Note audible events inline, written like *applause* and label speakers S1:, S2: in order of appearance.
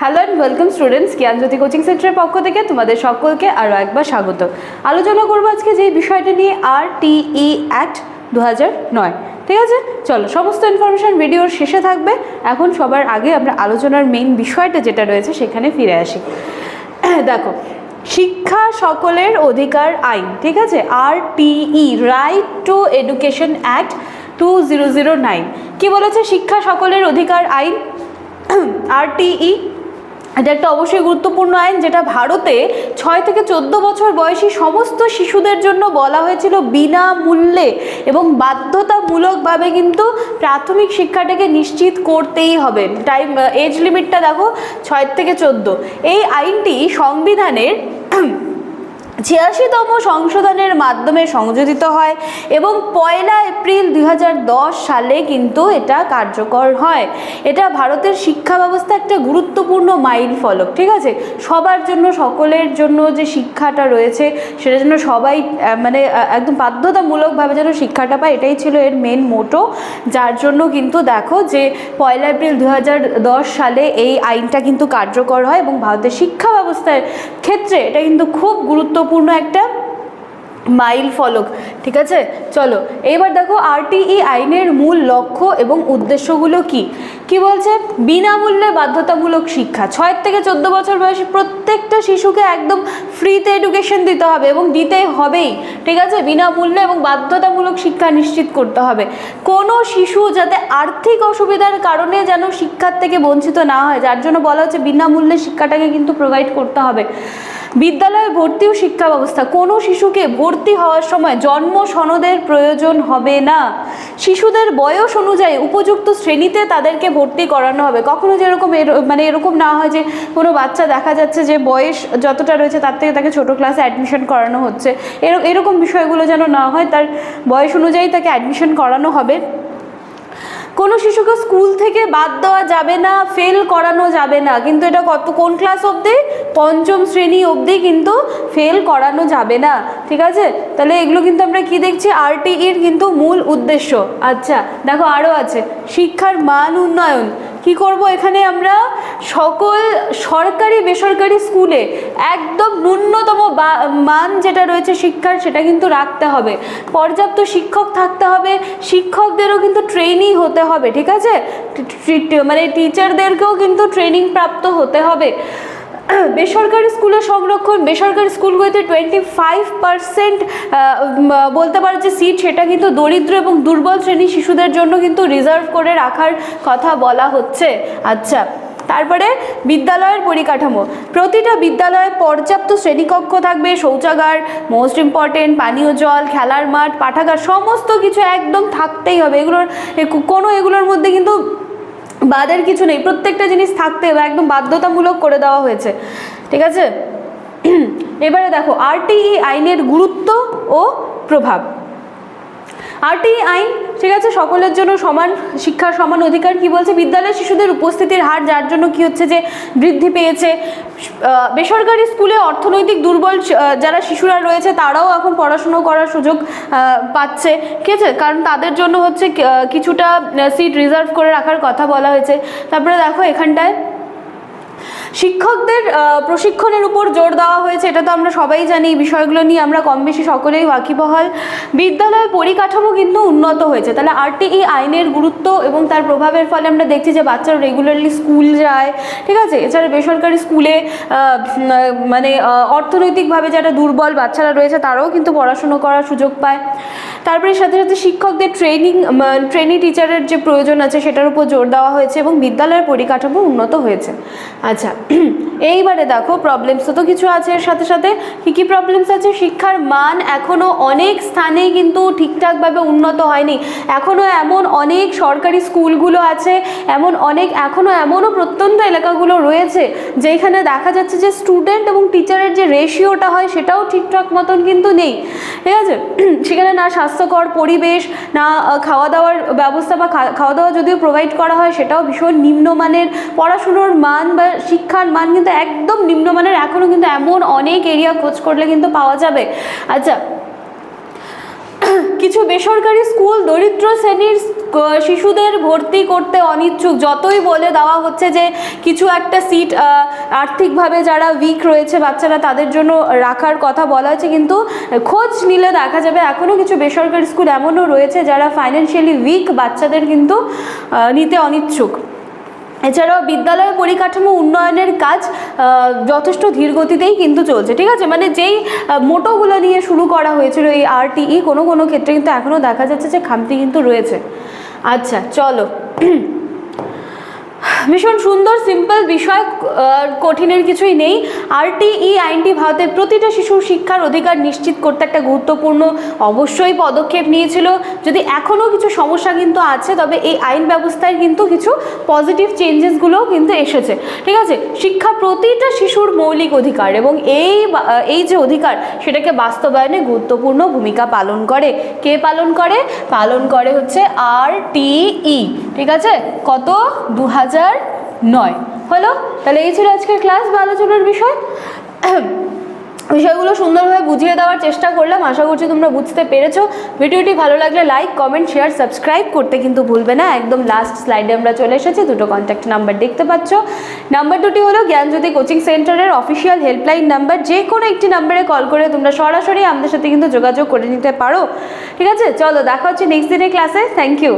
S1: Hello and welcome students Gyanjyoti coaching সেন্টারের পক্ষ থেকে তোমাদের সকলকে আরও একবার স্বাগত। আলোচনা করব আজকে যে বিষয়টা নিয়ে আর টিই অ্যাক্ট দু নয়। ঠিক আছে? চলো, সমস্ত ইনফরমেশন ভিডিওর শেষে থাকবে। এখন সবার আগে আমরা আলোচনার মেইন বিষয়টা যেটা রয়েছে সেখানে ফিরে আসি। *clears throat* দেখো, শিক্ষা সকলের অধিকার আইন, ঠিক আছে? R T E right to education act two zero zero nine কী বলেছে? শিক্ষা সকলের অধিকার আইন? *clears throat* আরটিই এটা একটা অবশ্যই গুরুত্বপূর্ণ আইন যেটা ভারতে ছয় থেকে চোদ্দ বছর বয়সী সমস্ত শিশুদের জন্য বলা হয়েছিল বিনামূল্যে এবং বাধ্যতামূলকভাবে কিন্তু প্রাথমিক শিক্ষাটাকে নিশ্চিত করতেই হবে। টাইম এজ লিমিটটা দেখো, ছয় থেকে চোদ্দ। এই আইনটি সংবিধানের ছিয়াশিতম সংশোধনের মাধ্যমে সংযোজিত হয় এবং পয়লা এপ্রিল দু হাজার দশ সালে কিন্তু এটা কার্যকর হয়। এটা ভারতের শিক্ষা ব্যবস্থা একটা গুরুত্বপূর্ণ মাইল ফলক, ঠিক আছে? সবার জন্য, সকলের জন্য যে শিক্ষাটা রয়েছে, সেটা যেন সবাই মানে একদম বাধ্যতামূলকভাবে যেন শিক্ষাটা পায়, এটাই ছিল এর মেন মোটো যার জন্য কিন্তু দেখো যে, পয়লা এপ্রিল দু হাজার দশ সালে এই আইনটা কিন্তু কার্যকর হয় এবং ভারতের শিক্ষা ব্যবস্থার ক্ষেত্রে এটা কিন্তু খুব গুরুত্বপূর্ণ একটা মাইল ফলক, ঠিক আছে? চলো এবার দেখো আরটিই আইনের মূল লক্ষ্য এবং উদ্দেশ্যগুলো কি? কি বলছে? বিনামূল্যে বাধ্যতামূলক শিক্ষা। ছয় থেকে চোদ্দ বছর বয়সী প্রত্যেকটা শিশুকে একদম ফ্রিতে এডুকেশন দিতে হবে এবং দিতে হবেই, ঠিক আছে? বিনামূল্যে এবং বাধ্যতামূলক শিক্ষা নিশ্চিত করতে হবে। কোনো শিশু যাতে আর্থিক অসুবিধার কারণে যেন শিক্ষার থেকে বঞ্চিত না হয়, যার জন্য বলা হচ্ছে বিনামূল্যে শিক্ষাটাকে কিন্তু প্রোভাইড করতে হবে। বিদ্যালয়ে ভর্তি ও শিক্ষা ব্যবস্থা। কোনো শিশুকে ভর্তি হওয়ার সময় জন্ম সনদের প্রয়োজন হবে না। শিশুদের বয়স অনুযায়ী উপযুক্ত শ্রেণীতে তাদেরকে ভর্তি করানো হবে। কখনো যেরকম মানে এরকম না হয় যে কোনো বাচ্চা দেখা যাচ্ছে যে বয়স যতটা রয়েছে তার থেকে তাকে ছোটো ক্লাসে অ্যাডমিশন করানো হচ্ছে। এর- এরকম বিষয়গুলো যেন না হয়, তার বয়স অনুযায়ী তাকে অ্যাডমিশন করানো হবে। কোনো শিশুকে স্কুল থেকে বাদ দেওয়া যাবে না ফেল করানো যাবে না। কিন্তু এটা কত, কোন ক্লাস অবধি? পঞ্চম শ্রেণি অবধি কিন্তু ফেল করানো যাবে না। ঠিক আছে? তাহলে এগুলো কিন্তু আমরা কি দেখছি? আরটিইর কিন্তু মূল উদ্দেশ্য। আচ্ছা দেখো আরও আছে। শিক্ষার মান উন্নয়ন। কি করব? এখানে আমরা সকল সরকারি, বেসরকারি স্কুলে একদম ন্যূনতম মান যেটা রয়েছে শিক্ষার, সেটা কিন্তু রাখতে হবে। পর্যাপ্ত শিক্ষক থাকতে হবে। শিক্ষকদেরও কিন্তু ট্রেনিং হতে হবে, ঠিক আছে? মানে টিচারদেরকেও কিন্তু ট্রেনিং প্রাপ্ত হতে হবে। *clears throat* বেসরকারি স্কুলের সংরক্ষণ, বেসরকারি স্কুলগুলিতে টোয়েন্টি ফাইভ পার্সেন্ট বলতে পারো যে সিট সেটা কিন্তু দরিদ্র এবং দুর্বল শ্রেণির শিশুদের জন্য কিন্তু রিজার্ভ করে রাখার কথা বলা হচ্ছে। আচ্ছা তারপরে বিদ্যালয়ের পরিকাঠামো। প্রতিটা বিদ্যালয়ে পর্যাপ্ত শ্রেণীকক্ষ থাকবে, শৌচাগার মোস্ট ইম্পর্টেন্ট পানীয় জল, খেলার মাঠ, পাঠাগার, সমস্ত কিছু একদম থাকতেই হবে। এগুলোর কোনো এগুলোর মধ্যে কিন্তু বাদের কিছু নেই, প্রত্যেকটা জিনিস থাকতে একদম বাধ্যতামূলক করে দেওয়া হয়েছে। ঠিক আছে? *clears throat* এবারে দেখো আরটিই আইনের গুরুত্ব ও প্রভাব। আরটিই আইন ঠিক আছে, সকলের জন্য সমান, শিক্ষার সমান অধিকার। কি বলছে? বিদ্যালয়ে শিশুদের উপস্থিতির হার, যার জন্য কি হচ্ছে যে বৃদ্ধি পেয়েছে। বেসরকারি স্কুলে অর্থনৈতিক দুর্বল যারা শিশুরা রয়েছে, তারাও এখন পড়াশুনো করার সুযোগ পাচ্ছে। ঠিক আছে? কারণ তাদের জন্য হচ্ছে কিছুটা সিট রিজার্ভ করে রাখার কথা বলা হয়েছে। তারপরে দেখো এখানটায় শিক্ষকদের প্রশিক্ষণের উপর জোর দেওয়া হয়েছে, এটা তো আমরা সবাই জানি, এই বিষয়গুলো নিয়ে আমরা কম বেশি সকলেই ওয়াকিবহাল। বিদ্যালয় পরিকাঠামো কিন্তু উন্নত হয়েছে, তাহলে আরটিই আইনের গুরুত্ব এবং তার প্রভাবের ফলে আমরা দেখছি যে বাচ্চারা রেগুলারলি স্কুল যায়, ঠিক আছে? এছাড়া বেসরকারি স্কুলে মানে অর্থনৈতিকভাবে যারা দুর্বল বাচ্চারা রয়েছে, তারাও কিন্তু পড়াশুনো করার সুযোগ পায়। তারপরে সাথে সাথে শিক্ষকদের ট্রেনিং ট্রেনি টিচারের যে প্রয়োজন আছে, সেটার উপর জোর দেওয়া হয়েছে এবং বিদ্যালয়ের পরিকাঠামো উন্নত হয়েছে। আচ্ছা এইবারে দেখো প্রবলেমস তো কিছু আছে এর সাথে সাথে। কী কী প্রবলেমস আছে? শিক্ষার মান এখনও অনেক স্থানে কিন্তু ঠিকঠাকভাবে উন্নত হয়নি। এখনও এমন অনেক সরকারি স্কুলগুলো আছে, এমন অনেক এখনও এমনও প্রত্যন্ত এলাকাগুলো রয়েছে যেখানে দেখা যাচ্ছে যে স্টুডেন্ট এবং টিচারের যে রেশিওটা হয়, সেটাও ঠিকঠাক মতন কিন্তু নেই। ঠিক আছে? সেখানে না স্বাস্থ্যকর পরিবেশ, না খাওয়া দাওয়ার ব্যবস্থা বা খাওয়া দাওয়া যদিও প্রোভাইড করা হয়, সেটাও ভীষণ নিম্নমানের পড়াশুনোর মান বা শিক্ষার মান কিন্তু একদম নিম্নমানের। এখনও কিন্তু এমন অনেক এরিয়া খোঁজ করলে কিন্তু পাওয়া যাবে। আচ্ছা কিছু বেসরকারি স্কুল দরিদ্র শ্রেণির শিশুদের ভর্তি করতে অনিচ্ছুক। যতই বলে দেওয়া হচ্ছে যে কিছু একটা সিট আর্থিকভাবে যারা উইক রয়েছে বাচ্চারা তাদের জন্য রাখার কথা বলা হয়েছে, কিন্তু খোঁজ নিলে দেখা যাবে এখনও কিছু বেসরকারি স্কুল এমনও রয়েছে যারা ফাইন্যান্সিয়ালি উইক বাচ্চাদের কিন্তু নিতে অনিচ্ছুক। এছাড়াও বিদ্যালয় পরিকাঠামো উন্নয়নের কাজ যথেষ্ট ধীর গতিতেই কিন্তু চলছে, ঠিক আছে? মানে যেই মোটোগুলো নিয়ে শুরু করা হয়েছিল এই আরটিই, কোনো কোনো ক্ষেত্রে কিন্তু এখনও দেখা যাচ্ছে যে খামতি কিন্তু রয়েছে। আচ্ছা চলো। ভীষণ সুন্দর সিম্পল বিষয় কঠিনের কিছুই নেই। আরটিই আইনটি ভারতের প্রতিটা শিশুর শিক্ষার অধিকার নিশ্চিত করতে একটা গুরুত্বপূর্ণ, অবশ্যই পদক্ষেপ নিয়েছিল। যদি এখনও কিছু সমস্যা কিন্তু আছে, তবে এই আইন ব্যবস্থায় কিন্তু কিছু পজিটিভ চেঞ্জেসগুলোও কিন্তু এসেছে। ঠিক আছে? শিক্ষা প্রতিটা শিশুর মৌলিক অধিকার এবং এই এই যে অধিকার, সেটাকে বাস্তবায়নে গুরুত্বপূর্ণ ভূমিকা পালন করে। কে পালন করে? পালন করে হচ্ছে আর টিই ঠিক আছে? কত? দু নয়। হলো? তাহলে এই ছিল আজকের ক্লাস বা আলোচনার বিষয়। বিষয়গুলো সুন্দরভাবে বুঝিয়ে দেওয়ার চেষ্টা করলাম। আশা করছি তোমরা বুঝতে পেরেছ। ভিডিওটি ভালো লাগলে লাইক কমেন্ট শেয়ার সাবস্ক্রাইব করতে কিন্তু ভুলবে না। একদম লাস্ট স্লাইডে আমরা চলে এসেছি। দুটো কন্ট্যাক্ট নাম্বার দেখতে পাচ্ছ। নাম্বার দুটি হলো জ্ঞানজ্যোতি কোচিং সেন্টারের অফিসিয়াল হেল্পলাইন নাম্বার যে কোনো একটি নাম্বারে কল করে তোমরা সরাসরি আমাদের সাথে কিন্তু যোগাযোগ করে নিতে পারো। ঠিক আছে? চলো, দেখা হচ্ছে নেক্সট দিনের ক্লাসে থ্যাংক ইউ